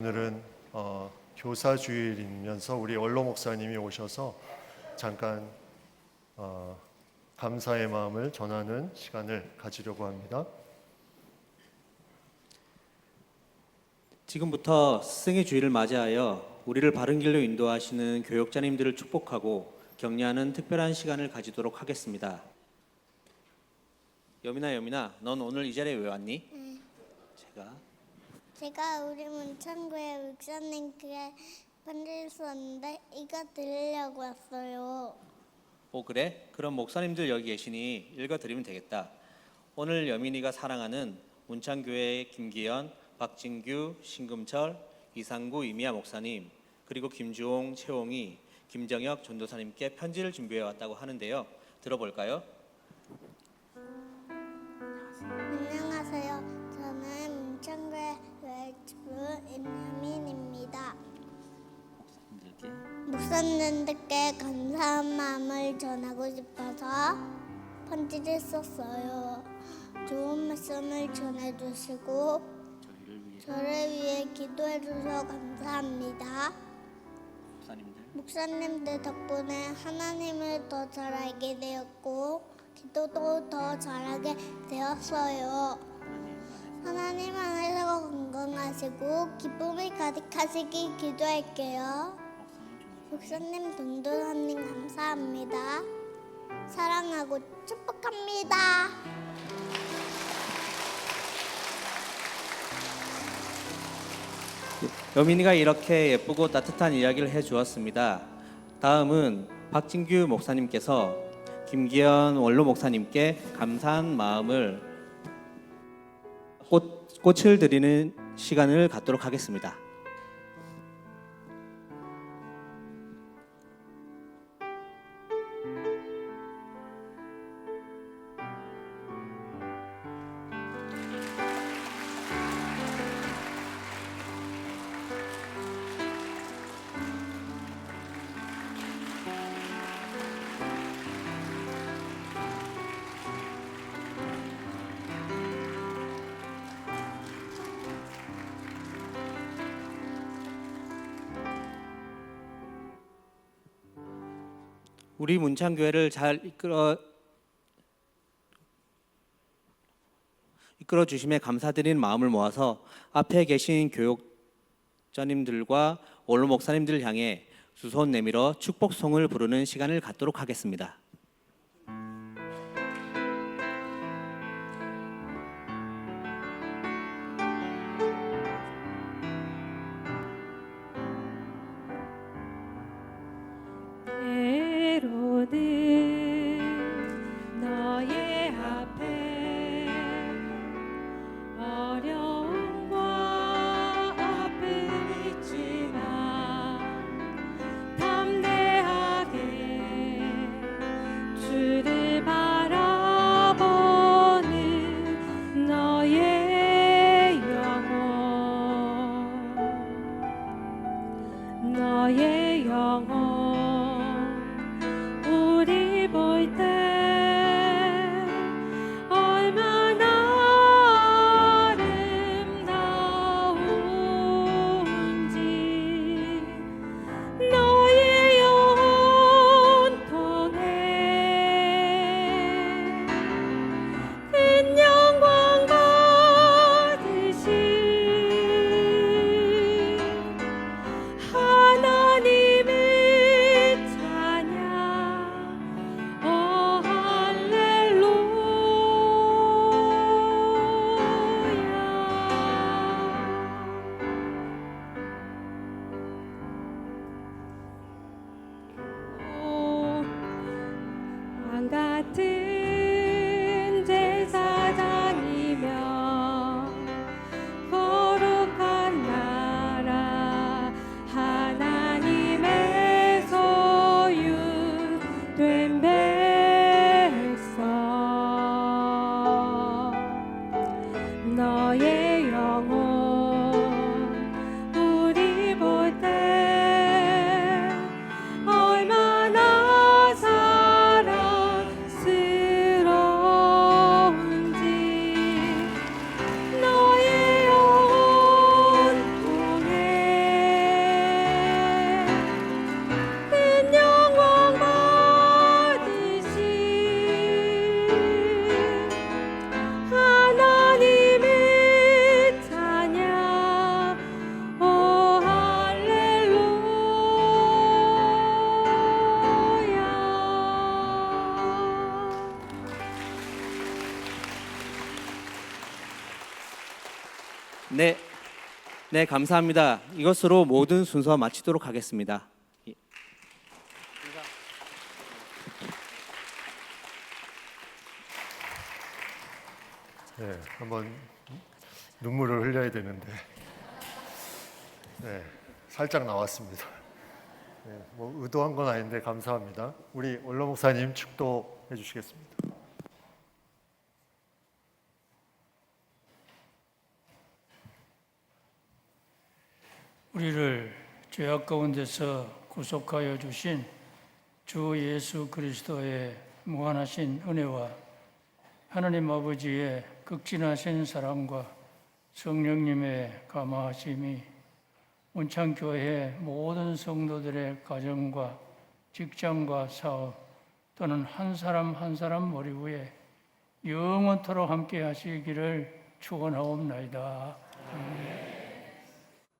오늘은 어, 교사 주일이면서 우리 원로 목사님이 오셔서 잠깐 어, 감사의 마음을 전하는 시간을 가지려고 합니다. 지금부터 스승의 주일을 맞이하여 우리를 바른 길로 인도하시는 교역자님들을 축복하고 격려하는 특별한 시간을 가지도록 하겠습니다. 여민아 여민아, 넌 오늘 이 자리에 왜 왔니? 제가 제가 우리 문창구의 목사님께 편지를 썼는데 이거 드리려고 왔어요. 오 그래? 그럼 목사님들 여기 계시니 읽어드리면 되겠다. 오늘 여민이가 사랑하는 문창교회의 김기현, 박진규, 신금철, 이상구, 이미아 목사님 그리고 김주홍, 최홍이, 김정혁 전도사님께 편지를 준비해 왔다고 하는데요. 들어볼까요? 외주부 임유민입니다. 목사님들께 목사님들께 감사한 마음을 전하고 싶어서 편지를 썼어요. 좋은 말씀을 전해주시고 저희를 위해 저를 위해 기도해 주셔서 감사합니다. 목사님들 목사님들 덕분에 하나님을 더 잘 알게 되었고 기도도 더 잘하게 되었어요. 하나님 안에서 건강하시고 기쁨이 가득하시길 기도할게요. 목사님 돈도사님 감사합니다. 사랑하고 축복합니다. 여민이가 이렇게 예쁘고 따뜻한 이야기를 해주었습니다. 다음은 박진규 목사님께서 김기현 원로 목사님께 감사한 마음을 꽃, 꽃을 드리는 시간을 갖도록 하겠습니다. 우리 문창교회를 잘 이끌어 이끌어 주심에 감사드리는 마음을 모아서 앞에 계신 교육자님들과 원로 목사님들을 향해 두 손 내밀어 축복송을 부르는 시간을 갖도록 하겠습니다. 때 로 너의 영혼. 네, 네 감사합니다. 이것으로 모든 순서 마치도록 하겠습니다. 예. 네, 한번 눈물을 흘려야 되는데, 네, 살짝 나왔습니다. 네, 뭐 의도한 건 아닌데 감사합니다. 우리 원로 목사님 축도해 주시겠습니다. 우리를 죄악 가운데서 구속하여 주신 주 예수 그리스도의 무한하신 은혜와 하나님 아버지의 극진하신 사랑과 성령님의 감화하심이 문창교회 모든 성도들의 가정과 직장과 사업 또는 한 사람 한 사람 머리 위에 영원토록 함께 하시기를 축원하옵나이다. 아멘.